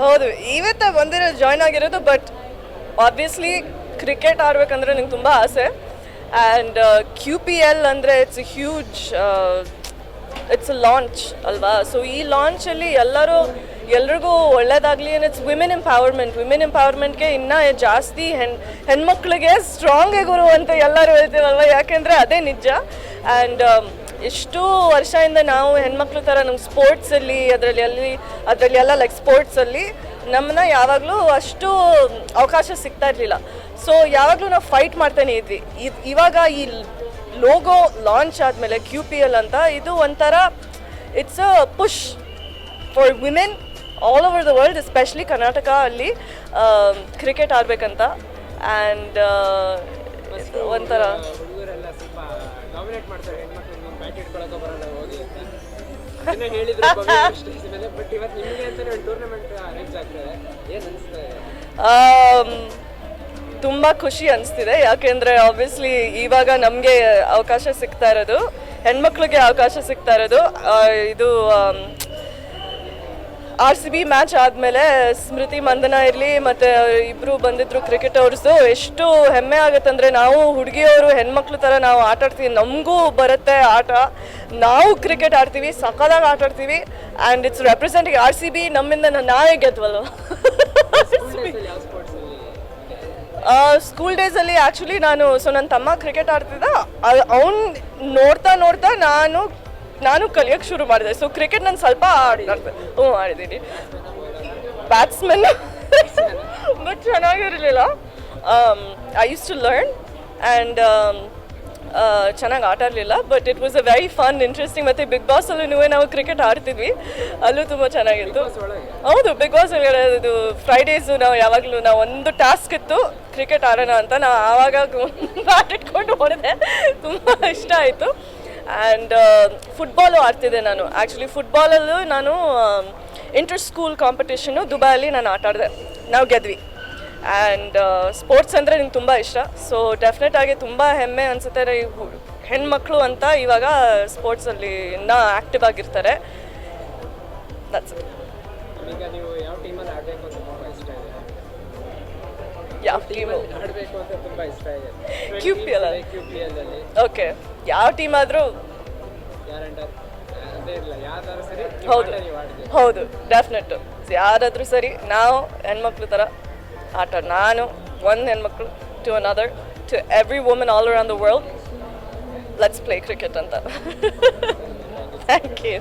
ಹೌದು, ಇವತ್ತೇ ಬಂದಿರೋ ಜಾಯ್ನ್ ಆಗಿರೋದು ಬಟ್ ಆಬ್ವಿಯಸ್ಲಿ ಕ್ರಿಕೆಟ್ ಆಡ್ಬೇಕಂದ್ರೆ ನಂಗೆ ತುಂಬ ಆಸೆ. ಆ್ಯಂಡ್ ಕ್ಯೂ ಪಿ ಎಲ್ ಅಂದರೆ ಇಟ್ಸ್ ಹ್ಯೂಜ್ ಇಟ್ಸ್ ಲಾಂಚ್ ಅಲ್ವಾ? ಸೊ ಈ ಲಾಂಚಲ್ಲಿ ಎಲ್ಲರೂ, ಎಲ್ರಿಗೂ ಒಳ್ಳೇದಾಗಲಿ and it's women empowerment women ಎಂಪವರ್ಮೆಂಟ್ಗೆ ಇನ್ನೂ ಜಾಸ್ತಿ ಹೆಣ್, ಹೆಣ್ಮಕ್ಳಿಗೆ ಸ್ಟ್ರಾಂಗ್ ಗುರು ಅಂತ ಎಲ್ಲರೂ ಹೇಳ್ತೀವಲ್ವ ಯಾಕೆಂದರೆ ಅದೇ ನಿಜ. ಆ್ಯಂಡ್ ಎಷ್ಟು ವರ್ಷದಿಂದ ನಾವು ಹೆಣ್ಮಕ್ಳು ಥರ ನಮ್ಗೆ ಸ್ಪೋರ್ಟ್ಸಲ್ಲಿ ಅದರಲ್ಲಿ ಅಲ್ಲಿ, ಅದರಲ್ಲಿ ಎಲ್ಲ ಲೈಕ್ ಸ್ಪೋರ್ಟ್ಸಲ್ಲಿ ನಮ್ಮನ್ನ ಯಾವಾಗಲೂ ಅಷ್ಟು ಅವಕಾಶ ಸಿಗ್ತಾ ಇರಲಿಲ್ಲ. ಸೊ ಯಾವಾಗಲೂ ನಾವು ಫೈಟ್ ಮಾಡ್ತಾನೆ ಇದ್ವಿ. ಇದ್- ಇವಾಗ ಈ ಲೋಗೋ ಲಾಂಚ್ ಆದಮೇಲೆ ಕ್ಯೂ ಪಿ ಎಲ್ ಅಂತ ಇದು ಒಂಥರ it's a push for women all over the world especially Karnataka ಅಲ್ಲಿ ಕ್ರಿಕೆಟ್ ಆಡಬೇಕಂತ. ಆ್ಯಂಡ್ ಒಂಥರ ಡಾಮಿನೇಟ್ ಮಾಡ್ತಾರೆ, ಹೆಣ್ಮಕ್ಳು ನೀವು ಬ್ಯಾಟ್ ಇಟ್ಕೊಳಕ್ಕೆ ಬರಲ್ಲ, ಹೋಗಿ ಅಂತ. ಅದನ್ನೇ ಹೇಳಿದ್ರು ಬಟ್ ಇವತ್ತು ನಿಮಗೆ ಅಂತಾನೆ ಒಂದು ಟೂರ್ನಮೆಂಟ್ ಅರೇಂಜ್ ಆಗ್ತದೆ. ಏನು ಅನಿಸ್ತಾ ಇದೆ? ತುಂಬ ಖುಷಿ ಅನಿಸ್ತಿದೆ. ಯಾಕೆಂದರೆ ಆಬ್ವಿಯಸ್ಲಿ ಇವಾಗ ನಮಗೆ ಅವಕಾಶ ಸಿಗ್ತಾ ಇರೋದು, ಹೆಣ್ಮಕ್ಳಿಗೆ ಅವಕಾಶ ಸಿಗ್ತಾ ಇರೋದು. ಇದು ಆರ್ ಸಿ ಬಿ ಮ್ಯಾಚ್ ಆದಮೇಲೆ ಸ್ಮೃತಿ ಮಂದನ ಇರಲಿ ಮತ್ತು ಇಬ್ಬರು ಬಂದಿದ್ರು ಕ್ರಿಕೆಟ್ ಅವ್ರದ್ದು ಎಷ್ಟು ಹೆಮ್ಮೆ ಆಗುತ್ತಂದರೆ ನಾವು ಹುಡುಗಿಯವರು, ಹೆಣ್ಮಕ್ಳು ಥರ ನಾವು ಆಟ ಆಡ್ತೀವಿ. ನಮಗೂ ಬರುತ್ತೆ ಆಟ. ನಾವು ಕ್ರಿಕೆಟ್ ಆಡ್ತೀವಿ ಸಕಾಲಾಗಿ ಆಟ ಆಡ್ತೀವಿ and it's representing R C B ನಮ್ಮಿಂದ ನಾವೇ ಗೆದ್ವಲ್ಲ ಸ್ಕೂಲ್ ಡೇಸ್ ಡೇಸಲ್ಲಿ ಆ್ಯಕ್ಚುಲಿ ನಾನು ಸೊ ನನ್ನ ತಮ್ಮ ಕ್ರಿಕೆಟ್ ಆಡ್ತಿದ್ದ. ಅವ್ನು ನೋಡ್ತಾ ನೋಡ್ತಾ ನಾನು ನಾನು ಕಲಿಯೋಕ್ಕೆ ಶುರು ಮಾಡಿದೆ. ಸೊ ಕ್ರಿಕೆಟ್ ನಾನು ಸ್ವಲ್ಪ ಆಡಿ ಹ್ಞೂ ಆಡಿದ್ದೀನಿ. ಬ್ಯಾಟ್ಸ್ಮನ್ ಬಟ್ ಚೆನ್ನಾಗಿರಲಿಲ್ಲ. I use to learn and ಚೆನ್ನಾಗಿ ಆಟ ಆಡಲಿಲ್ಲ. But it was a very fun interesting ಮತ್ತು ಬಿಗ್ ಬಾಸಲ್ಲೂ ನಾವು ಕ್ರಿಕೆಟ್ ಆಡ್ತಿದ್ವಿ. ಅಲ್ಲೂ ತುಂಬ ಚೆನ್ನಾಗಿತ್ತು. ಹೌದು ಬಿಗ್ ಬಾಸ್ ಒಳಗಡೆ ಇದು ಫ್ರೈಡೇಸು ನಾವು ಯಾವಾಗಲೂ ನಾವು ಒಂದು ಟಾಸ್ಕ್ ಇತ್ತು ಕ್ರಿಕೆಟ್ ಆಡೋಣ ಅಂತ. ನಾವು ಆವಾಗ ಆಟ ಇಟ್ಕೊಂಡು ಹೊಡೆದೆ ತುಂಬ ಇಷ್ಟ ಆಯಿತು. ಆ್ಯಂಡ್ ಫುಟ್ಬಾಲು ಆಡ್ತಿದ್ದೆ ನಾನು. ಆ್ಯಕ್ಚುಲಿ ಫುಟ್ಬಾಲಲ್ಲೂ ನಾನು ಇಂಟರ್ ಸ್ಕೂಲ್ ಕಾಂಪಿಟೇಷನು ದುಬೈಯಲ್ಲಿ ನಾನು ಆಟಾಡಿದೆ ನಾವು ಗೆದ್ವಿ. ಆ್ಯಂಡ್ ಸ್ಪೋರ್ಟ್ಸ್ ಅಂದರೆ ನಿಂಗೆ ತುಂಬ ಇಷ್ಟ. ಸೊ ಡೆಫಿನೆಟ್ ಆಗಿ ತುಂಬ ಹೆಮ್ಮೆ ಅನಿಸುತ್ತೆ ಹೆಣ್ಮಕ್ಳು ಅಂತ ಇವಾಗ ಸ್ಪೋರ್ಟ್ಸಲ್ಲಿ ಇನ್ನೂ ಆ್ಯಕ್ಟಿವ್ ಆಗಿರ್ತಾರೆ. ದಟ್ಸ್ ಯಾವ ಟೀಮ್ ಆಡಬೇಕು ಅಂತ ತುಂಬ ಇಷ್ಟ ಇದೆ? ಕ್ಯೂ ಪಿ ಎಲ್ ಅಲ್ಲಿ? ಓಕೆ ಯಾವ ಟೀಮ್ ಆದರೂ? ಯಾರಂಡರ್ ಹೌದು. ಹೌದು ಡೆಫಿನೆಟ್ ಯಾರಾದರೂ ಸರಿ ನಾವು ಹೆಣ್ಮಕ್ಳು ಥರ ಆಟ ನಾನು ಒಂದು ಹೆಣ್ಮಕ್ಳು to another to every woman all around the world let's play cricket ಅಂತ. Thank you